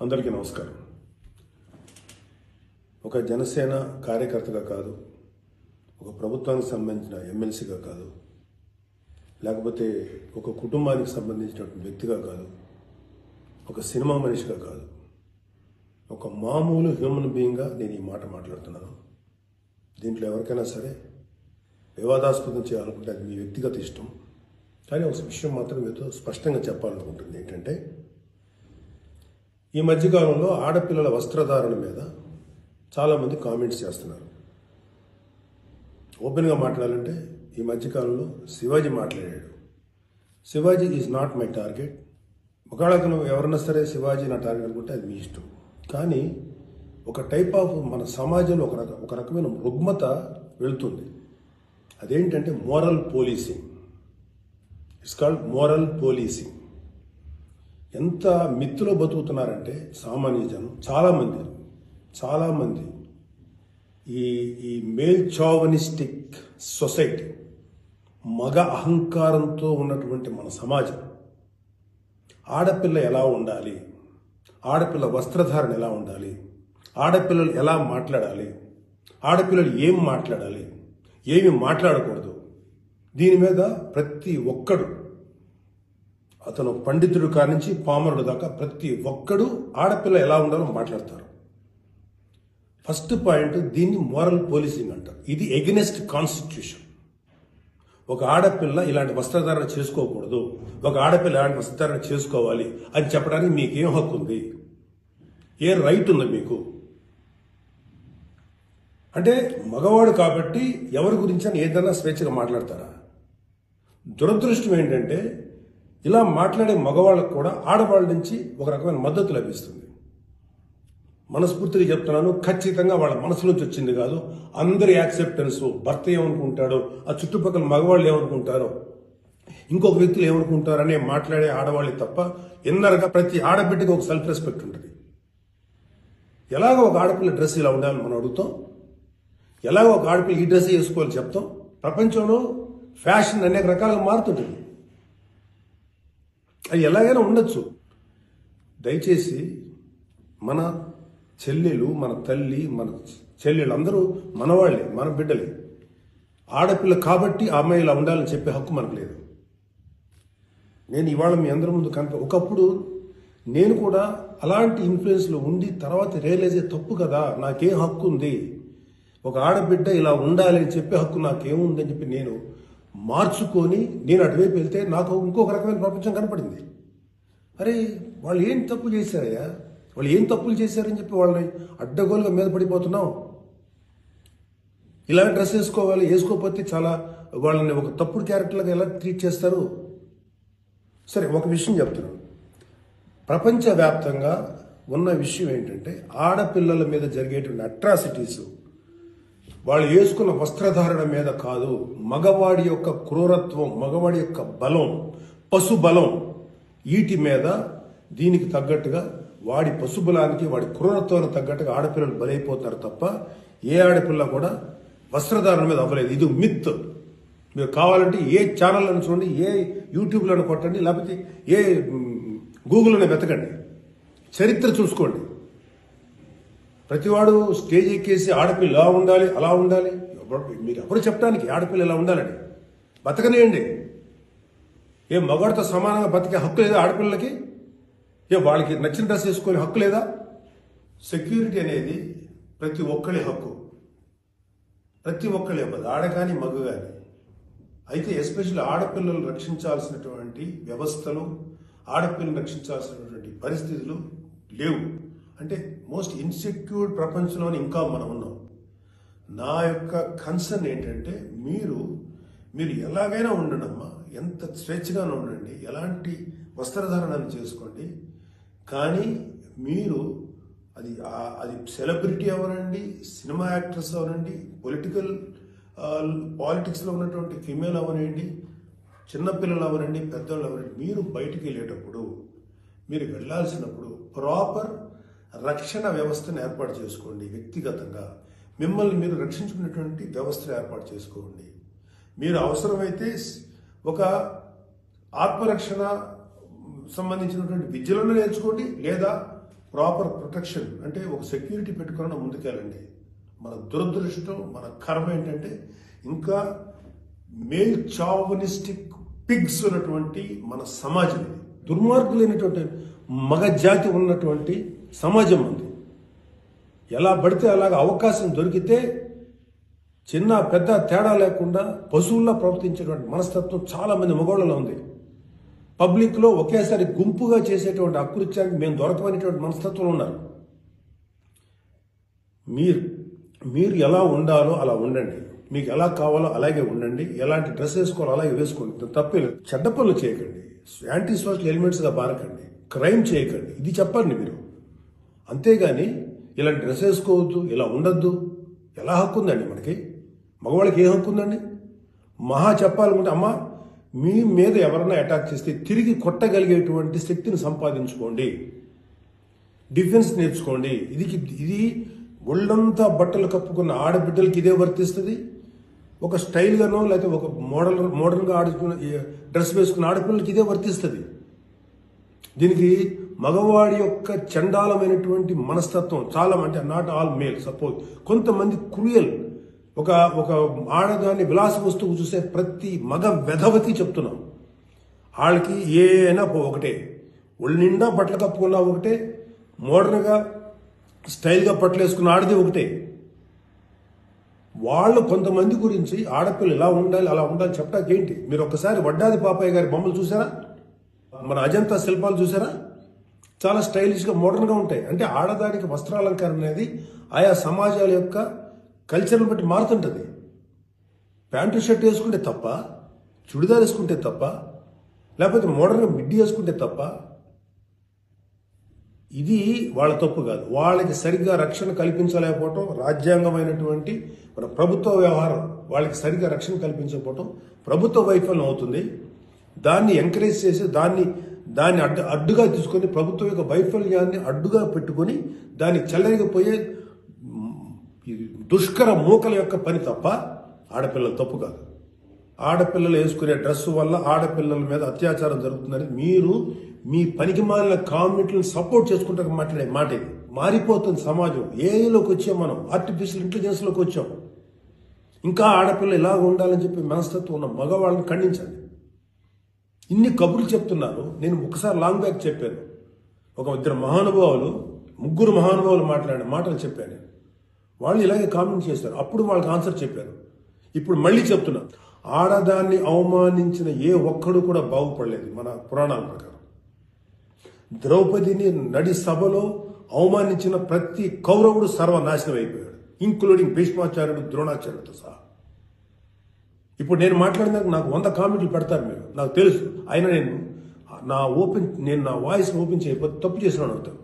అందరికీ నమస్కారం. ఒక జనసేన కార్యకర్తగా కాదు ఒక ప్రభుత్వానికి సంబంధించిన ఎమ్మెల్సీగా కాదు లేకపోతే ఒక కుటుంబానికి సంబంధించినటువంటి వ్యక్తిగా కాదు ఒక సినిమా మనిషిగా కాదు ఒక మామూలు హ్యూమన్ బీయింగ్గా నేను ఈ మాట మాట్లాడుతున్నాను. దీంట్లో ఎవరికైనా సరే వివాదాస్పదం చేయాలనుకుంటే అది మీ వ్యక్తిగత ఇష్టం. కానీ ఒక విషయం మాత్రం మీతో స్పష్టంగా చెప్పాలనుకుంటుంది ఏంటంటే ఈ మధ్యకాలంలో ఆడపిల్లల వస్త్రధారణ మీద చాలామంది కామెంట్స్ చేస్తున్నారు. ఓపెన్గా మాట్లాడాలంటే ఈ మధ్యకాలంలో శివాజీ మాట్లాడాడు. Shivaji is not my target ఒకవేళ అతను ఎవరన్నా సరే శివాజీ నా టార్గెట్ అనుకుంటే అది మీ ఇష్టం. కానీ ఒక టైప్ ఆఫ్ మన సమాజంలో ఒక రక ఒక రకమైన రుగ్మత వెళుతుంది. అదేంటంటే moral policing it's called moral policing ఎంత మిత్తులో బతుకుతున్నారంటే సామాన్య జనం చాలామంది చాలామంది. ఈ ఈ మేల్ చావనిస్టిక్ సొసైటీ మగ అహంకారంతో ఉన్నటువంటి మన సమాజం. ఆడపిల్ల ఎలా ఉండాలి? ఆడపిల్ల వస్త్రధారణ ఎలా ఉండాలి? ఆడపిల్లలు ఎలా మాట్లాడాలి? ఆడపిల్లలు ఏం మాట్లాడాలి? ఏమి మాట్లాడకూడదు? దీని మీద ప్రతి ఒక్కడు అతను పండితుడు కానించి పామరుడు దాకా ప్రతి ఒక్కడు ఆడపిల్ల ఎలా ఉండాలో మాట్లాడతారు. ఫస్ట్ పాయింట్ దీన్ని మోరల్ పోలీసింగ్ అంటారు ఇది ఎగనెస్ట్ కాన్స్టిట్యూషన్. ఒక ఆడపిల్ల ఇలాంటి వస్త్రధారణ చేసుకోకూడదు. ఒక ఆడపిల్ల ఇలాంటి వస్త్రధారణ చేసుకోవాలి అని చెప్పడానికి మీకు ఏం హక్కు ఉంది? ఏ రైట్ ఉంది మీకు? అంటే మగవాడు కాబట్టి ఎవరి గురించి అని ఏదైనా స్వేచ్ఛగా మాట్లాడతారా? దురదృష్టం ఏంటంటే ఇలా మాట్లాడే మగవాళ్ళకు కూడా ఆడవాళ్ళ నుంచి ఒక రకమైన మద్దతు లభిస్తుంది. మనస్ఫూర్తిగా చెప్తున్నాను ఖచ్చితంగా వాళ్ళ మనసు నుంచి వచ్చింది కాదు అందరి యాక్సెప్టెన్స్ భర్త ఏమనుకుంటాడో ఆ చుట్టుపక్కల మగవాళ్ళు ఏమనుకుంటారో ఇంకొక వ్యక్తులు ఏమనుకుంటారనే మాట్లాడే ఆడవాళ్ళు తప్ప ఇన్నరగా ప్రతి ఆడబిడ్డకి ఒక సెల్ఫ్ రెస్పెక్ట్ ఉంటుంది. ఎలాగో ఒక ఆడపిల్ల డ్రెస్ ఇలా ఉండాలని మనం అడుగుతాం ఎలాగో ఒక ఆడపిల్ల ఈ డ్రెస్ వేసుకోవాలని చెప్తాం ప్రపంచంలో ఫ్యాషన్ అనేక రకాలుగా మారుతుంటుంది. అది ఎలాగైనా ఉండొచ్చు. దయచేసి మన చెల్లెలు మన తల్లి మన చెల్లెలు అందరూ మనవాళ్ళే మన బిడ్డలే. ఆడపిల్ల కాబట్టి అమ్మాయి ఇలా ఉండాలని చెప్పే హక్కు మనకు లేదు. నేను ఇవాళ మీ అందరి ముందు కనిపి ఒకప్పుడు నేను కూడా అలాంటి ఇన్ఫ్లుయెన్స్లో ఉండి తర్వాత రియలైజ్ అయ్యే తప్పు కదా నాకేం హక్కు ఉంది. ఒక ఆడబిడ్డ ఇలా ఉండాలి అని చెప్పే హక్కు నాకేముందని చెప్పి నేను మార్చుకొని నేను అటువైపు వెళ్తే నాకు ఇంకొక రకమైన ప్రపంచం కనపడింది. అరే వాళ్ళు ఏం తప్పు చేశారయ్యా? వాళ్ళు ఏం తప్పులు చేశారని చెప్పి వాళ్ళని అడ్డగోలుగా మీద పడిపోతున్నాం. ఇలా డ్రెస్ వేసుకోవాలి వేసుకోకపోతే చాలా వాళ్ళని ఒక తప్పుడు క్యారెక్టర్లుగా ఎలా ట్రీట్ చేస్తారు? సరే ఒక విషయం చెప్తున్నాను ప్రపంచవ్యాప్తంగా ఉన్న విషయం ఏంటంటే ఆడపిల్లల మీద జరిగేటువంటి అట్రాసిటీస్ వాళ్ళు వేసుకున్న వస్త్రధారణ మీద కాదు మగవాడి యొక్క క్రూరత్వం మగవాడి యొక్క బలం పశు బలం వీటి మీద దీనికి తగ్గట్టుగా వాడి పశుబలానికి వాడి క్రూరత్వానికి తగ్గట్టుగా ఆడపిల్లలు బలైపోతారు తప్ప ఏ ఆడపిల్ల కూడా వస్త్రధారణ మీద అవ్వలేదు. ఇది మిత్. మీరు కావాలంటే ఏ ఛానల్ చూడండి ఏ యూట్యూబ్లను కొట్టండి లేకపోతే ఏ గూగుల్లోనే వెతకండి. చరిత్ర చూసుకోండి. ప్రతివాడు స్టేజ్ ఎక్కేసి ఆడపిల్ల ఇలా ఉండాలి అలా ఉండాలి? ఎవరు- మీరు ఎవరు చెప్పడానికి ఆడపిల్ల ఇలా ఉండాలని? బతకనేయండి. ఏ మగవాడితో సమానంగా బతికే హక్కు లేదా ఆడపిల్లలకి? ఏ వాళ్ళకి నచ్చిన డ్రెస్ వేసుకునే హక్కు లేదా? సెక్యూరిటీ అనేది ప్రతి ఒక్కరి హక్కు. ప్రతి ఒక్కరి ఇవ్వదు ఆడ కానీ మగ కానీ. అయితే ఎస్పెషల్లీ ఆడపిల్లలు రక్షించాల్సినటువంటి వ్యవస్థలు ఆడపిల్లలు రక్షించాల్సినటువంటి పరిస్థితులు లేవు. అంటే మోస్ట్ ఇన్సెక్యూర్డ్ ప్రపంచంలోనే ఇంకా మనం ఉన్నాం. నా యొక్క కన్సర్న్ ఏంటంటే మీరు మీరు ఎలాగైనా ఉండండమ్మా. ఎంత స్వేచ్ఛగానే ఉండండి. ఎలాంటి వస్త్రధారణను చేసుకోండి. కానీ మీరు అది అది సెలబ్రిటీ అవనండి సినిమా యాక్ట్రెస్ అవనండి పొలిటికల్ పాలిటిక్స్లో ఉన్నటువంటి ఫిమేల్ అవనండి చిన్నపిల్లలు అవనండి పెద్దవాళ్ళు అవనండి. మీరు బయటికి వెళ్ళేటప్పుడు మీరు వెళ్ళాల్సినప్పుడు ప్రాపర్ రక్షణ వ్యవస్థను ఏర్పాటు చేసుకోండి వ్యక్తిగతంగా. మిమ్మల్ని మీరు రక్షించుకునేటువంటి వ్యవస్థను ఏర్పాటు చేసుకోండి. మీరు అవసరమైతే ఒక ఆత్మరక్షణ సంబంధించినటువంటి విద్యలను నేర్చుకోండి లేదా ప్రాపర్ ప్రొటెక్షన్ అంటే ఒక సెక్యూరిటీ పెట్టుకుని ముందుకెళ్ళండి. మన దురదృష్టం మన కర్మ ఏంటంటే ఇంకా మేల్ చావనిస్టిక్ పిగ్స్ ఉన్నటువంటి మన సమాజం దుర్మార్గులైనటువంటి మగ జాతి ఉన్నటువంటి సమాజం ఉంది. ఎలా పడితే అలాగ అవకాశం దొరికితే చిన్న పెద్ద తేడా లేకుండా పశువుల్లా ప్రవర్తించేటువంటి మనస్తత్వం చాలా మంది మగవాళ్ళలో ఉంది. పబ్లిక్లో ఒకేసారి గుంపుగా చేసేటువంటి అకృత్యానికి మేము దొరకమనేటువంటి మనస్తత్వం ఉన్నారు. మీరు మీరు ఎలా ఉండాలో అలా ఉండండి. మీకు ఎలా కావాలో అలాగే ఉండండి. ఎలాంటి డ్రెస్ వేసుకోవాలో అలాగే వేసుకోండి. తప్పలేదు చెడ్డ పనులు చేయకండి. యాంటీ సోషల్ ఎలిమెంట్స్గా బారకండి క్రైమ్ చేయకండి. ఇది చెప్పండి మీరు. అంతేగాని ఇలా డ్రెస్ వేసుకోవద్దు ఇలా ఉండొద్దు. ఎలా హక్కు ఉందండి మనకి? మగవాళ్ళకి ఏ హక్కు ఉందండి? మహా చెప్పాలనుకుంటే అమ్మ మీ మీద ఎవరైనా అటాక్ చేస్తే తిరిగి కొట్టగలిగేటువంటి శక్తిని సంపాదించుకోండి. డిఫెన్స్ నేర్చుకోండి. ఇది ఇది ఒళ్ళంతా బట్టలు కప్పుకున్న ఆడబిడ్డలకి ఇదే వర్తిస్తుంది. ఒక స్టైల్గానో లేకపోతే ఒక మోడల్ మోడల్గా ఆడుకున్న డ్రెస్ వేసుకున్న ఆడపిల్లలకి ఇదే వర్తిస్తుంది. దీనికి మగవాడి యొక్క చండాలమైనటువంటి మనస్తత్వం చాలా అంటే నాట్ ఆల్ మేల్ సపోజ్ కొంతమంది క్రూయల్. ఒక ఒక ఆడదాన్ని విలాస వస్తువు చూసే ప్రతి మగ వెధవతి చెప్తున్నాం. వాళ్ళకి ఏ అయినా పో ఒకటే. ఒళ్ళు నిండా బట్టలు కప్పుకున్నా ఒకటే. మోడర్న్గా స్టైల్గా బట్టలు వేసుకున్న ఆడది ఒకటే. వాళ్ళు కొంతమంది గురించి ఆడపిల్ల ఇలా ఉండాలి అలా ఉండాలి చెప్పడానికి ఏంటి? మీరు ఒక్కసారి వడ్డాది పాపయ్య గారి బొమ్మలు చూసారా? మన అజంతా శిల్పాలు చూసారా? చాలా స్టైలిష్గా మోడర్న్గా ఉంటాయి. అంటే ఆడదానికి వస్త్రాలంకారం అనేది ఆయా సమాజాల యొక్క కల్చర్ని బట్టి మారుతుంటుంది. ప్యాంటు షర్ట్ వేసుకుంటే తప్ప చుడిదార్ వేసుకుంటే తప్ప లేకపోతే మోడర్న్గా మిడ్డీ వేసుకుంటే తప్ప ఇది వాళ్ళ తప్పు కాదు. వాళ్ళకి సరిగ్గా రక్షణ కల్పించలేకపోవటం రాజ్యాంగమైనటువంటి మన ప్రభుత్వ వ్యవహారం వాళ్ళకి సరిగ్గా రక్షణ కల్పించకపోవటం ప్రభుత్వ వైఫల్యం అవుతుంది. దాన్ని ఎంకరేజ్ చేసి దాన్ని దాన్ని అడ్డు అడ్డుగా తీసుకొని ప్రభుత్వం యొక్క వైఫల్యాన్ని అడ్డుగా పెట్టుకొని దాన్ని చెల్లరిగిపోయే దుష్కర మూకల యొక్క పని తప్ప ఆడపిల్లల తప్పు కాదు. ఆడపిల్లలు వేసుకునే డ్రెస్సు వల్ల ఆడపిల్లల మీద అత్యాచారం జరుగుతుందని మీరు మీ పనికి మాలిన కామెంట్లను సపోర్ట్ చేసుకుంటారు మాట్లాడే మాట ఇది. మారిపోతుంది సమాజం. ఏఐలోకి వచ్చాం మనం. ఆర్టిఫిషియల్ ఇంటెలిజెన్స్లోకి వచ్చాం. ఇంకా ఆడపిల్ల ఇలా ఉండాలని చెప్పి మనస్తత్వం ఉన్న మగవాళ్ళని ఖండించండి. ఇన్ని కబుర్లు చెప్తున్నారు. నేను ఒకసారి లాంగ్ బ్యాక్ చెప్పాను. ఒక ఇద్దరు మహానుభావులు ముగ్గురు మహానుభావులు మాట్లాడిన మాటలు చెప్పాను వాళ్ళు ఇలాగే కామెంట్ చేశారు. అప్పుడు వాళ్ళకి ఆన్సర్ చెప్పారు ఇప్పుడు మళ్ళీ చెప్తున్నా. ఆడదాన్ని అవమానించిన ఏ ఒక్కడు కూడా బాగుపడలేదు మన పురాణాల ప్రకారం. ద్రౌపదిని నడి సభలో అవమానించిన ప్రతి కౌరవుడు సర్వనాశనం అయిపోయాడు. ఇంక్లూడింగ్ భీష్మాచార్యుడు ద్రోణాచార్యుడితో సహా. ఇప్పుడు నేను మాట్లాడినాక నాకు వంద కామెంట్లు పెడతారు మీరు. నాకు తెలుసు. అయినా నేను నా ఓపెన్ నేను నా వాయిస్ ఓపెన్ చేయకపోతే తప్పు చేసినాను అవుతాను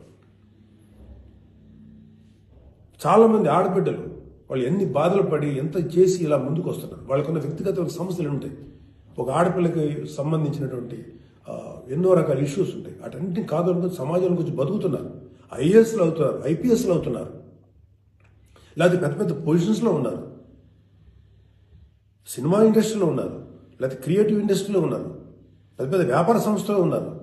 చాలామంది ఆడబిడ్డలు వాళ్ళు ఎన్ని బాధలు పడి ఎంత చేసి ఇలా ముందుకు వస్తున్నారు. వాళ్ళకున్న వ్యక్తిగత సమస్యలు ఉంటాయి? ఒక ఆడపిల్లకి సంబంధించినటువంటి ఎన్నో రకాల ఇష్యూస్ ఉంటాయి. అటన్నింటిని కాదనుకుని సమాజం గురించి బతుకుతున్నారు. ఐఏఎస్లు అవుతున్నారు ఐపీఎస్లు అవుతున్నారు. లేకపోతే పెద్ద పెద్ద పొజిషన్స్లో ఉన్నారు. సినిమా ఇండస్ట్రీలో ఉన్నారు. లేకపోతే క్రియేటివ్ ఇండస్ట్రీలో ఉన్నారు. పెద్ద పెద్ద వ్యాపార సంస్థలో ఉన్నారు.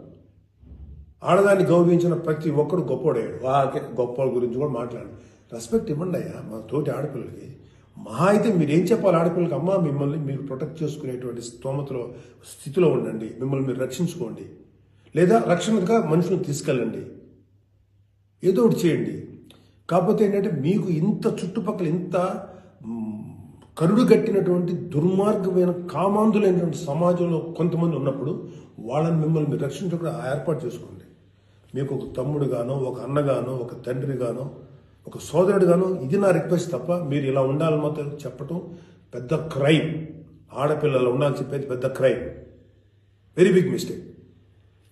ఆడదాన్ని గౌరవించిన ప్రతి ఒక్కడు గొప్పోడయ్యాడు. వాకే గొప్ప గురించి కూడా మాట్లాడు రెస్పెక్ట్ ఇవ్వండి అయ్యా మా తోటి ఆడపిల్లలకి. మహా అయితే మీరు ఏం చెప్పాలి ఆడపిల్లలకి? అమ్మా మిమ్మల్ని మీరు ప్రొటెక్ట్ చేసుకునేటువంటి స్తోమతలో స్థితిలో ఉండండి. మిమ్మల్ని మీరు రక్షించుకోండి. లేదా రక్షణగా మనుషులను తీసుకెళ్ళండి. ఏదో ఒకటి చేయండి. కాకపోతే ఏంటంటే మీకు ఇంత చుట్టుపక్కల ఇంత కరుడు కట్టినటువంటి దుర్మార్గమైన కామాంధులైనటువంటి సమాజంలో కొంతమంది ఉన్నప్పుడు వాళ్ళని మిమ్మల్ని మీరు రక్షించకుండా ఏర్పాటు చేసుకోండి. మీకు ఒక తమ్ముడు గానో ఒక అన్నగానో ఒక తండ్రి గానో ఒక సోదరుడు గానో ఇది నా రిక్వెస్ట్ తప్ప మీరు ఇలా ఉండాలని మాత్రం చెప్పటం పెద్ద క్రైమ్. ఆడపిల్లలు ఉండాలని చెప్పేది పెద్ద క్రైమ్. వెరీ బిగ్ మిస్టేక్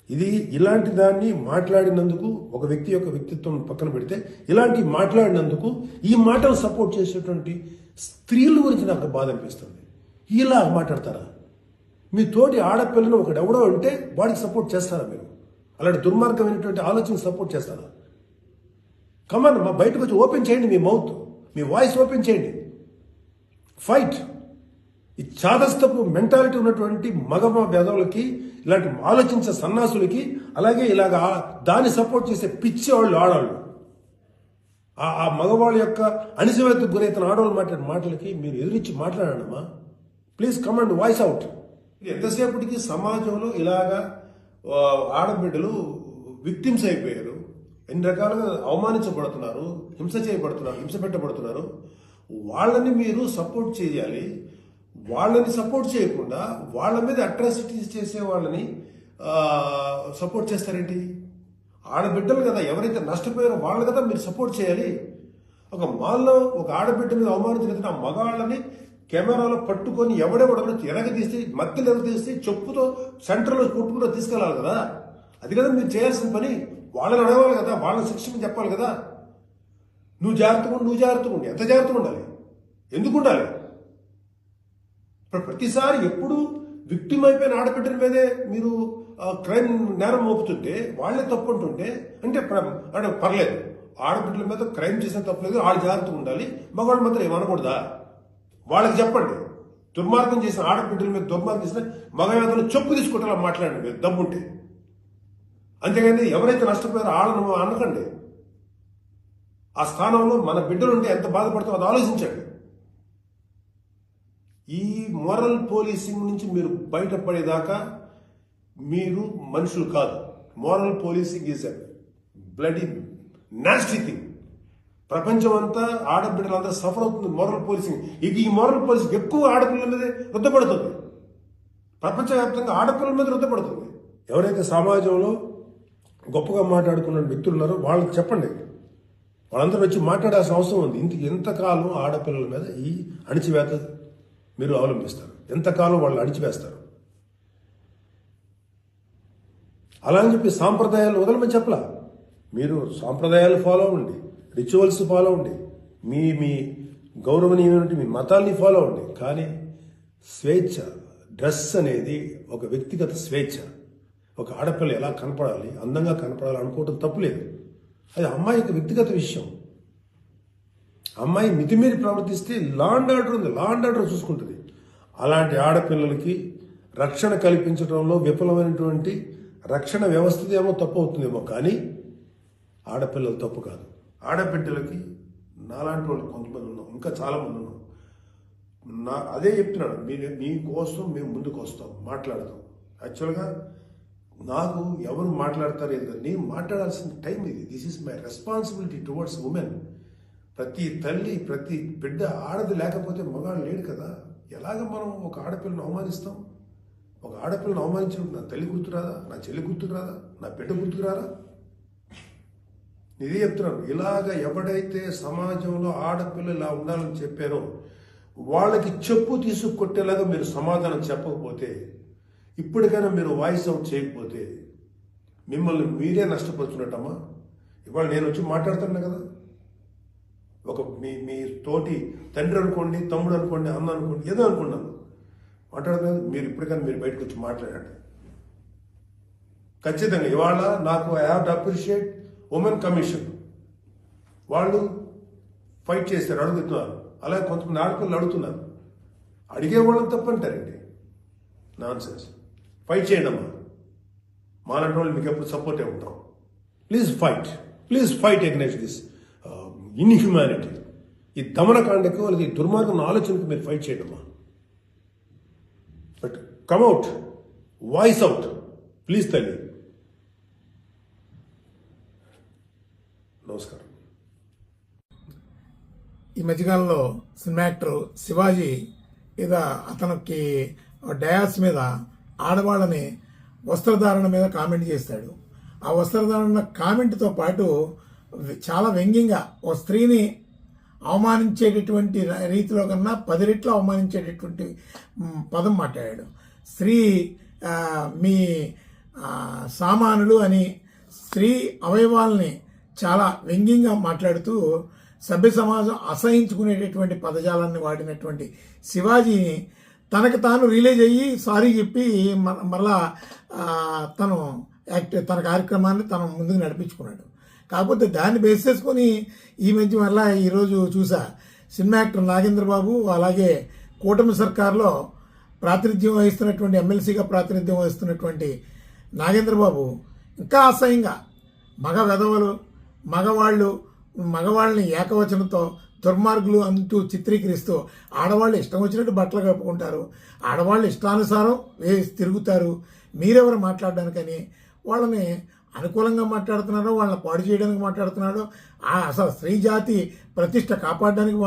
ఇది ఇలాంటి దాన్ని మాట్లాడినందుకు ఒక వ్యక్తి యొక్క వ్యక్తిత్వం పక్కన పెడితే ఇలాంటి మాట్లాడినందుకు ఈ మాటలు సపోర్ట్ చేసేటువంటి స్త్రీల గురించి నాకు బాధ అనిపిస్తుంది. ఇలా మాట్లాడతారా? మీ తోటి ఆడపిల్లను ఒకడు ఎవడో అంటే వాడికి సపోర్ట్ చేస్తారా మీరు? అలాంటి దుర్మార్గమైనటువంటి ఆలోచన సపోర్ట్ చేస్తారా? కమన్ మా బయటకు వచ్చి ఓపెన్ చేయండి మీ మౌత్. మీ వాయిస్ ఓపెన్ చేయండి. ఫైట్ ఈ చాదస్తపు మెంటాలిటీ ఉన్నటువంటి మగ వేదవులకి ఇలాంటి ఆలోచించే సన్నాసులకి అలాగే ఇలాగ దాన్ని సపోర్ట్ చేసే పిచ్చి వాళ్ళు ఆడవాళ్ళు. ఆ మగవాళ్ళ యొక్క అణిసివేతకు గురైతున్న ఆడవాళ్ళు మాట్లాడిన మాటలకి మీరు ఎదురించి మాట్లాడమ్మా ప్లీజ్ కమాండ్ వాయిస్ అవుట్ ఎంతసేపటికి సమాజంలో ఇలాగా ఆడబిడ్డలు విక్టిమ్స్ అయిపోయారు. ఎన్ని రకాలుగా అవమానించబడుతున్నారు హింస చేయబడుతున్నారు హింస పెట్టబడుతున్నారు. వాళ్ళని మీరు సపోర్ట్ చేయాలి. వాళ్ళని సపోర్ట్ చేయకుండా వాళ్ళ మీద అట్రాసిటీస్ చేసే వాళ్ళని సపోర్ట్ చేస్తారేంటి? ఆడబిడ్డలు కదా ఎవరైతే నష్టపోయారో వాళ్ళు కదా మీరు సపోర్ట్ చేయాలి. ఒక మాల్లో ఒక ఆడబిడ్డ మీద అవమానించిన ఆ మగాళ్ళని కెమెరాలో పట్టుకొని ఎవడెవడో ఎరగదీసి మధ్యలో ఎరగదీసి చెప్పుతో సెంటర్లో కొట్టుకుంటూ తీసుకెళ్ళాలి కదా. అది కదా మీరు చేయాల్సిన పని. వాళ్ళని అడగాలి కదా వాళ్ళని శిక్షణ చెప్పాలి కదా. నువ్వు జాగ్రత్తగా ఉండు, నువ్వు జాగ్రత్తగా ఉండి. ఎంత జాగ్రత్తగా ఉండాలి? ఎందుకు ఉండాలి? ఇప్పుడు ప్రతిసారి ఎప్పుడు విక్టిమ్ అయిపోయిన ఆడబిడ్డల మీదే మీరు క్రైమ్ నేరం మోపుతుంటే వాళ్ళే తప్పు అంటుంటే అంటే ప్ర- అంటే పర్లేదు. ఆడబిడ్డల మీద క్రైమ్ చేసిన తప్పలేదు ఆడ జాగ్రత్తగా ఉండాలి మగవాళ్ళు మాత్రం ఏమనకూడదా వాళ్ళకి చెప్పండి. దుర్మార్గం చేసిన ఆడబిడ్డల మీద దుర్మార్గం చేసిన మగవేదలు చెప్పు తీసుకుంటారా మాట్లాడండి మీరు దమ్ముంటే. అంతేగాని ఎవరైతే నష్టపోయారో ఆడను అనకండి. ఆ స్థానంలో మన బిడ్డలుంటే ఎంత బాధపడతామో అది ఆలోచించండి. ఈ మోరల్ పోలీసింగ్ నుంచి మీరు బయటపడేదాకా మీరు మనుషులు కాదు. Moral policing is blood bloody nasty thing ప్రపంచం అంతా ఆడబిడ్డలంతా సఫర్ అవుతుంది మోరల్ పోలీసింగ్ ఇది ఈ మోరల్ పోలీసింగ్ ఎక్కువ ఆడపిల్లల మీదే రుద్దపడుతుంది ప్రపంచవ్యాప్తంగా ఆడపిల్లల మీద రుద్దపడుతుంది ఎవరైతే సమాజంలో గొప్పగా మాట్లాడుకున్న వ్యక్తులు ఉన్నారో వాళ్ళకి చెప్పండి. వాళ్ళందరూ వచ్చి మాట్లాడాల్సిన అవసరం ఉంది. ఇంత ఎంతకాలం ఆడపిల్లల మీద ఈ అణిచివేత మీరు అవలంబిస్తారు? ఎంతకాలం వాళ్ళు అణిచివేస్తారు? అలా అని చెప్పి సాంప్రదాయాలు వదలమని చెప్పలా. మీరు సాంప్రదాయాలు ఫాలో అవ్వండి. రిచువల్స్ ఫాలో అవ్వండి. మీ మీ గౌరవనీయమైనటువంటి మీ మతాల్ని ఫాలో అవ్వండి. కానీ స్వేచ్ఛ డ్రెస్ అనేది ఒక వ్యక్తిగత స్వేచ్ఛ. ఒక ఆడపిల్ల ఎలా కనపడాలి అందంగా కనపడాలి అనుకోవటం తప్పులేదు అది అమ్మాయి యొక్క వ్యక్తిగత విషయం. అమ్మాయి మితిమీరి ప్రవర్తిస్తే లాండ్ ఆర్డర్ ఉంది. లాండ్ ఆర్డర్ చూసుకుంటుంది. అలాంటి ఆడపిల్లలకి రక్షణ కల్పించడంలో విఫలమైనటువంటి రక్షణ వ్యవస్థదేమో తప్పు అవుతుందేమో కానీ ఆడపిల్లలు తప్పు కాదు. ఆడబిడ్డలకి నాలాంటి వాళ్ళు కొంతమంది ఉన్నాం ఇంకా చాలామంది ఉన్నాం నా అదే చెప్తున్నాడు మీ మీకోసం మేము ముందుకు వస్తాం. మాట్లాడతాం యాక్చువల్గా నాకు ఎవరు మాట్లాడతారు ఏదో నేను మాట్లాడాల్సిన టైం ఇది. This is my responsibility towards women ప్రతి తల్లి ప్రతి బిడ్డ ఆడది లేకపోతే మగాడు లేడు కదా. ఎలాగ మనం ఒక ఆడపిల్లను అవమానిస్తాం? ఒక ఆడపిల్లను అవమానించినప్పుడు నా తల్లి గుర్తురాదా? నా చెల్లి గుర్తురాదా? నా బిడ్డ గుర్తురారా ఇదే చెప్తున్నాను? ఇలాగ ఎవడైతే సమాజంలో ఆడపిల్ల ఇలా ఉండాలని చెప్పారో వాళ్ళకి చెప్పు తీసుకొట్టేలాగా మీరు సమాధానం చెప్పకపోతే ఇప్పటికైనా మీరు వాయిస్ అవుట్ చేయకపోతే మిమ్మల్ని మీరే నష్టపరుచున్నట్టమ్మా ఇవాళ నేను వచ్చి మాట్లాడుతున్నా కదా. ఒక మీ మీ తోటి తండ్రి అనుకోండి తమ్ముడు అనుకోండి అన్న అనుకోండి ఏదో అనుకున్నాను మాట్లాడుతున్నా మీరు ఇప్పటికైనా మీరు బయటకు వచ్చి మాట్లాడండి. ఖచ్చితంగా ఇవాళ నాకు I have to appreciate women commission వాళ్ళు ఫైట్ చేస్తారు అడుగుతున్నారు. అలాగే కొంతమంది ఆడపిల్లలు అడుగుతున్నారు. అడిగేవాళ్ళని తప్పంటారండి నాన్ సెన్స్ ఫైట్ చేయండి అమ్మా. మాలాంటి వాళ్ళు మీకు ఎప్పుడు సపోర్టే ఉంటాం. Please fight please fight against this inhumanity ఈ దమనకాండకు వాళ్ళకి ఈ దుర్మార్గం ఆలోచనకు మీరు fight చేయడమ్మా come out voice out please తల్లి నమస్కారం. ఈ మధ్యకాలంలో సినిమా యాక్టర్ శివాజీ ఏదో అతనికి డయాస్ మీద ఆడవాళ్ళని వస్త్రధారణ మీద కామెంట్ చేస్తాడు. ఆ వస్త్రధారణ కామెంట్తో పాటు చాలా వ్యంగ్యంగా ఓ స్త్రీని అవమానించేటటువంటి రీతిలో కన్నా పది రెట్లు అవమానించేటటువంటి పదం మాట్లాడాడు. స్త్రీ మీ సామానులు అని స్త్రీ అవయవాల్ని చాలా వ్యంగ్యంగా మాట్లాడుతూ సభ్య సమాజం అసహించుకునేటటువంటి పదజాలాన్ని వాడినటువంటి శివాజీని తనకు తాను రిలీజ్ అయ్యి సారీ చెప్పి మ- మరలా తను యాక్ట్ తన కార్యక్రమాన్ని తను ముందుకు నడిపించుకున్నాడు. కాకపోతే దాన్ని బేస్ చేసుకొని ఈ మధ్య మరలా ఈరోజు చూసా. సినిమా యాక్టర్ నాగేంద్ర బాబు అలాగే కూటమి సర్కార్లో ప్రాతినిధ్యం వహిస్తున్నటువంటి ఎమ్మెల్సీగా ప్రాతినిధ్యం వహిస్తున్నటువంటి నాగేంద్రబాబు ఇంకా అసహ్యంగా మగ వెధవలు మగవాళ్ళు మగవాళ్ళని ఏకవచనంతో దుర్మార్గులు అంటూ చిత్రీకరిస్తూ ఆడవాళ్ళు ఇష్టం వచ్చినట్టు బట్టలు కప్పుకుంటారు ఆడవాళ్ళు ఇష్టానుసారం వేసి తిరుగుతారు. మీరెవరు మాట్లాడడానికని వాళ్ళని అనుకూలంగా మాట్లాడుతున్నాడో వాళ్ళని పాడు చేయడానికి మాట్లాడుతున్నాడో అసలు స్త్రీ జాతి ప్రతిష్ట కాపాడడానికి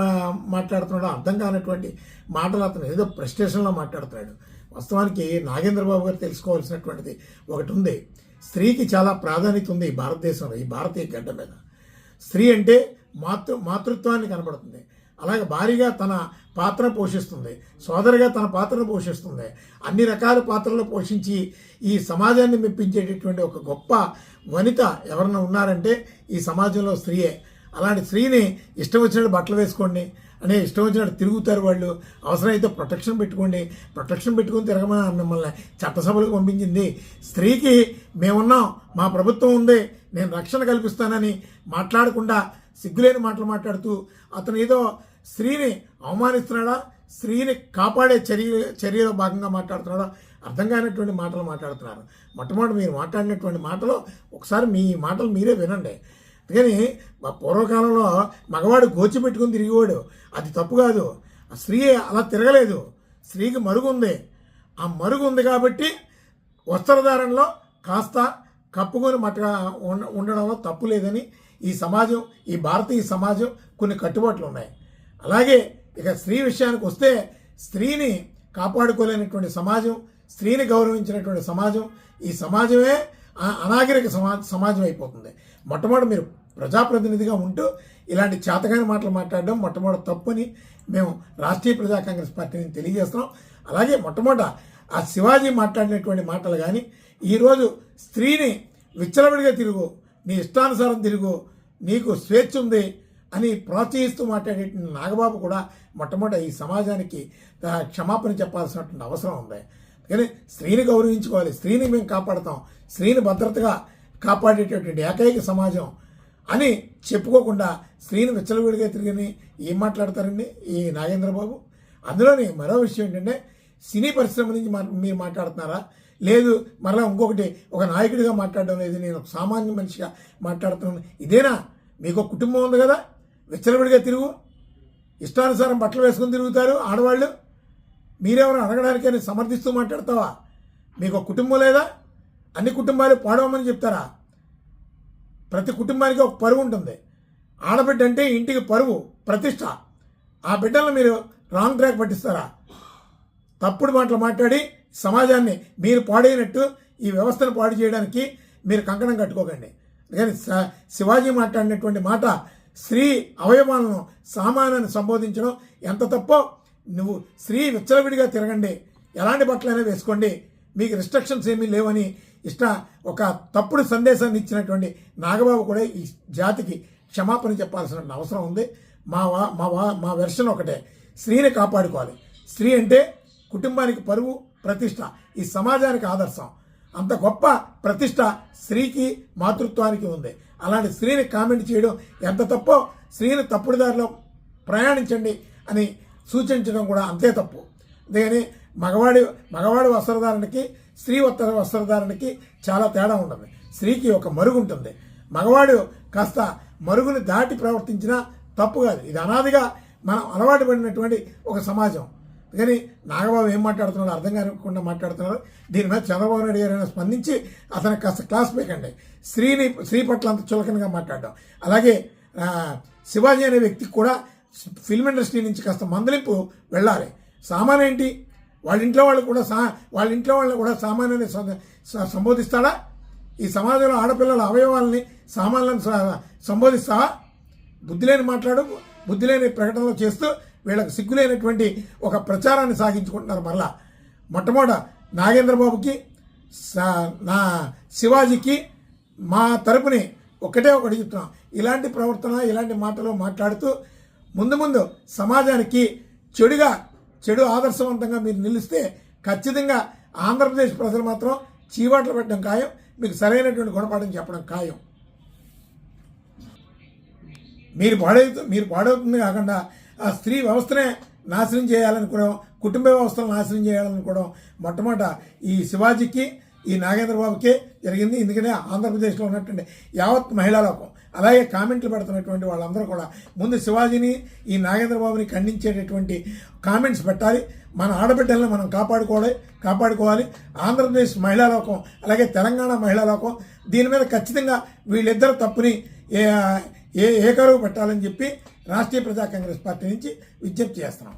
మాట్లాడుతున్నాడో అర్థం కానటువంటి మాటలు అతను ఏదో ప్రస్టేషన్లో మాట్లాడుతున్నాడు. వాస్తవానికి నాగేంద్ర బాబు గారు తెలుసుకోవాల్సినటువంటిది ఒకటి ఉంది. స్త్రీకి చాలా ప్రాధాన్యత ఉంది ఈ భారతదేశంలో ఈ భారతీయ గడ్డ మీద. స్త్రీ అంటే మాతృ మాతృత్వాన్ని కనబడుతుంది. అలాగే భారీగా తన పాత్ర పోషిస్తుంది. సోదరిగా తన పాత్రను పోషిస్తుంది. అన్ని రకాల పాత్రలు పోషించి ఈ సమాజాన్ని మెప్పించేటటువంటి ఒక గొప్ప వనిత ఎవరన్నా ఉన్నారంటే ఈ సమాజంలో స్త్రీయే. అలాంటి స్త్రీని ఇష్టం వచ్చినట్టు బట్టలు వేసుకోండి. అనే ఇష్టం వచ్చినట్టు తిరుగుతారు వాళ్ళు. అవసరమైతే ప్రొటెక్షన్ పెట్టుకోండి. ప్రొటెక్షన్ పెట్టుకుని తిరగమని మిమ్మల్ని చట్టసభలకు పంపించింది. స్త్రీకి మేమున్నాం మా ప్రభుత్వం ఉంది నేను రక్షణ కల్పిస్తానని మాట్లాడకుండా సిగ్గులేని మాటలు మాట్లాడుతూ అతను ఏదో స్త్రీని అవమానిస్తున్నాడా? స్త్రీని కాపాడే చర్య చర్యలో భాగంగా మాట్లాడుతున్నాడా? అర్థం కానటువంటి మాటలు మాట్లాడుతున్నారు. మొట్టమొదటి మీరు మాట్లాడినటువంటి మాటలు ఒకసారి మీ మాటలు మీరే వినండి. అందుకని పూర్వకాలంలో మగవాడు గోచి పెట్టుకుని తిరిగేవాడు. అది తప్పు కాదు. ఆ స్త్రీ అలా తిరగలేదు. స్త్రీకి మరుగు ఉంది. ఆ మరుగు ఉంది కాబట్టి వస్త్రధారణలో కాస్త కప్పుకొని మట్టగా ఉండడంలో తప్పు లేదని ఈ సమాజం ఈ భారతీయ సమాజం కొన్ని కట్టుబాట్లు ఉన్నాయి. అలాగే ఇక స్త్రీ విషయానికి వస్తే స్త్రీని కాపాడుకోలేనటువంటి సమాజం స్త్రీని గౌరవించినటువంటి సమాజం ఈ సమాజమే ఆ అనాగరిక సమా సమాజం అయిపోతుంది. మొట్టమొదటి మీరు ప్రజాప్రతినిధిగా ఉంటూ ఇలాంటి చేతగాని మాటలు మాట్లాడడం మొట్టమొదటి తప్పని మేము రాష్ట్రీయ ప్రజా కాంగ్రెస్ పార్టీని తెలియజేస్తున్నాం. అలాగే మొట్టమొదట ఆ శివాజీ మాట్లాడినటువంటి మాటలు కానీ ఈరోజు స్త్రీని విచ్చలవిడిగా తిరుగు నీ ఇష్టానుసారం తిరుగు నీకు స్వేచ్ఛ ఉంది అని ప్రోత్సహిస్తూ మాట్లాడేట నాగబాబు కూడా మొట్టమొదట ఈ సమాజానికి క్షమాపణ చెప్పాల్సినటువంటి అవసరం ఉంది. కానీ స్త్రీని గౌరవించుకోవాలి స్త్రీని మేము కాపాడతాం స్త్రీని భద్రతగా కాపాడేటటువంటి ఏకైక సమాజం అని చెప్పుకోకుండా స్త్రీని విచ్చలవిడిగా తిరిగి ఏం మాట్లాడతారండి ఈ నాగేంద్రబాబు? అందులోని మరో విషయం ఏంటంటే సినీ పరిశ్రమ నుంచి మా- మీరు మాట్లాడుతున్నారా? లేదు మరలా ఇంకొకటి ఒక నాయకుడిగా మాట్లాడడం లేదు నేను ఒక సామాన్య మనిషిగా మాట్లాడుతున్నాను. ఇదేనా? మీకు ఒక కుటుంబం ఉంది కదా? విచ్చలవిడిగా తిరుగు. ఇష్టానుసారం బట్టలు వేసుకుని తిరుగుతారు ఆడవాళ్ళు. మీరెవరు అడగడానికని సమర్థిస్తూ మాట్లాడతావా? మీకు ఒక కుటుంబం లేదా? అన్ని కుటుంబాలు పాడవమని చెప్తారా? ప్రతి కుటుంబానికి ఒక పరువు ఉంటుంది. ఆడబిడ్డ అంటే ఇంటికి పరువు ప్రతిష్ట. ఆ బిడ్డలను మీరు రాంగ్ ట్రాక్ పట్టిస్తారా? తప్పుడు మాటలు మాట్లాడి సమాజాన్ని మీరు పాడైనట్టు ఈ వ్యవస్థను పాడు చేయడానికి మీరు కంకణం కట్టుకోకండి. కానీ శివాజీ మాట్లాడినటువంటి మాట స్త్రీ అవయవాలను సామాన్యాన్ని సంబోధించడం ఎంత తప్పో నువ్వు స్త్రీ విచ్చలవిడిగా తిరగండి. ఎలాంటి బట్టలైనా వేసుకోండి. మీకు రిస్ట్రిక్షన్స్ ఏమీ లేవని ఇష్ట ఒక తప్పుడు సందేశాన్ని ఇచ్చినటువంటి నాగబాబు కూడా ఈ జాతికి క్షమాపణ చెప్పాల్సిన అవసరం ఉంది. మా వా మా వా మా వెర్షన్ ఒకటే. స్త్రీని కాపాడుకోవాలి. స్త్రీ అంటే కుటుంబానికి పరువు ప్రతిష్ట. ఈ సమాజానికి ఆదర్శం. అంత గొప్ప ప్రతిష్ట స్త్రీకి మాతృత్వానికి ఉంది. అలాంటి స్త్రీని కామెంట్ చేయడం ఎంత తప్పో స్త్రీని తప్పుడుదారిలో ప్రయాణించండి అని సూచించడం కూడా అంతే తప్పు. అందుకని మగవాడి మగవాడి వస్త్రధారణకి స్త్రీ వస్త్ర వస్త్రధారణకి చాలా తేడా ఉంటుంది. స్త్రీకి ఒక మరుగు ఉంటుంది. మగవాడు కాస్త మరుగుని దాటి ప్రవర్తించినా తప్పు కాదు. ఇది అనాదిగా మనం అలవాటు పడినటువంటి ఒక సమాజం. కానీ నాగబాబు ఏం మాట్లాడుతున్నాడో అర్థం కాకుండా మాట్లాడుతున్నారు దీని మీద చంద్రబాబు నాయుడు గారు అయినా స్పందించి అతనికి కాస్త క్లాస్ పెకండి స్త్రీని స్త్రీ పట్ల అంత చులకనగా మాట్లాడడం. అలాగే శివాజీ అనే వ్యక్తికి కూడా ఫిల్మ్ ఇండస్ట్రీ నుంచి కాస్త మందలింపు వెళ్ళాలి. సామాన్ ఏంటి? వాళ్ళ ఇంట్లో వాళ్ళు కూడా సా వాళ్ళ ఇంట్లో వాళ్ళు కూడా సామాన్యాన్ని సంబోధిస్తాడా? ఈ సమాజంలో ఆడపిల్లల అవయవాలని సామాన్లను సంబోధిస్తావా? బుద్ధి లేని మాట్లాడు బుద్ధి లేని ప్రకటనలు చేస్తూ వీళ్ళకు సిగ్గులేనటువంటి ఒక ప్రచారాన్ని సాగించుకుంటున్నారు మరలా. మొట్టమొదట నాగేంద్రబాబుకి నా శివాజీకి మా తరపుని ఒకటే ఒకటి చెప్తున్నాం. ఇలాంటి ప్రవర్తన ఇలాంటి మాటలు మాట్లాడుతూ ముందు ముందు సమాజానికి చెడుగా చెడు ఆదర్శవంతంగా మీరు నిలిస్తే ఖచ్చితంగా ఆంధ్రప్రదేశ్ ప్రజలు మాత్రం చీవాట్లు పెట్టడం ఖాయం మీకు సరైనటువంటి గుణపాఠం చెప్పడం ఖాయం. మీరు పాడవుతు మీరు పాడవుతుంది కాకుండా ఆ స్త్రీ వ్యవస్థనే నాశనం చేయాలనుకోవడం కుటుంబ వ్యవస్థను నాశనం చేయాలనుకోవడం మొట్టమొదట ఈ శివాజీకి ఈ నాగేంద్రబాబుకే జరిగింది. ఎందుకంటే ఆంధ్రప్రదేశ్లో ఉన్నటువంటి యావత్ మహిళా లోకం. అలాగే కామెంట్లు పెడుతున్నటువంటి వాళ్ళందరూ కూడా ముందు శివాజీని ఈ నాగేంద్ర బాబుని ఖండించేటటువంటి కామెంట్స్ పెట్టాలి. మన ఆడబిడ్డలను మనం కాపాడుకోవాలి కాపాడుకోవాలి. ఆంధ్రప్రదేశ్ మహిళా లోకం అలాగే తెలంగాణ మహిళా లోకం దీని మీద ఖచ్చితంగా వీళ్ళిద్దరు తప్పుని ఏ ఏ ఏకరువు పెట్టాలని చెప్పి రాష్ట్రీయ ప్రజా కాంగ్రెస్ పార్టీ నుంచి విజ్ఞప్తి చేస్తున్నాం.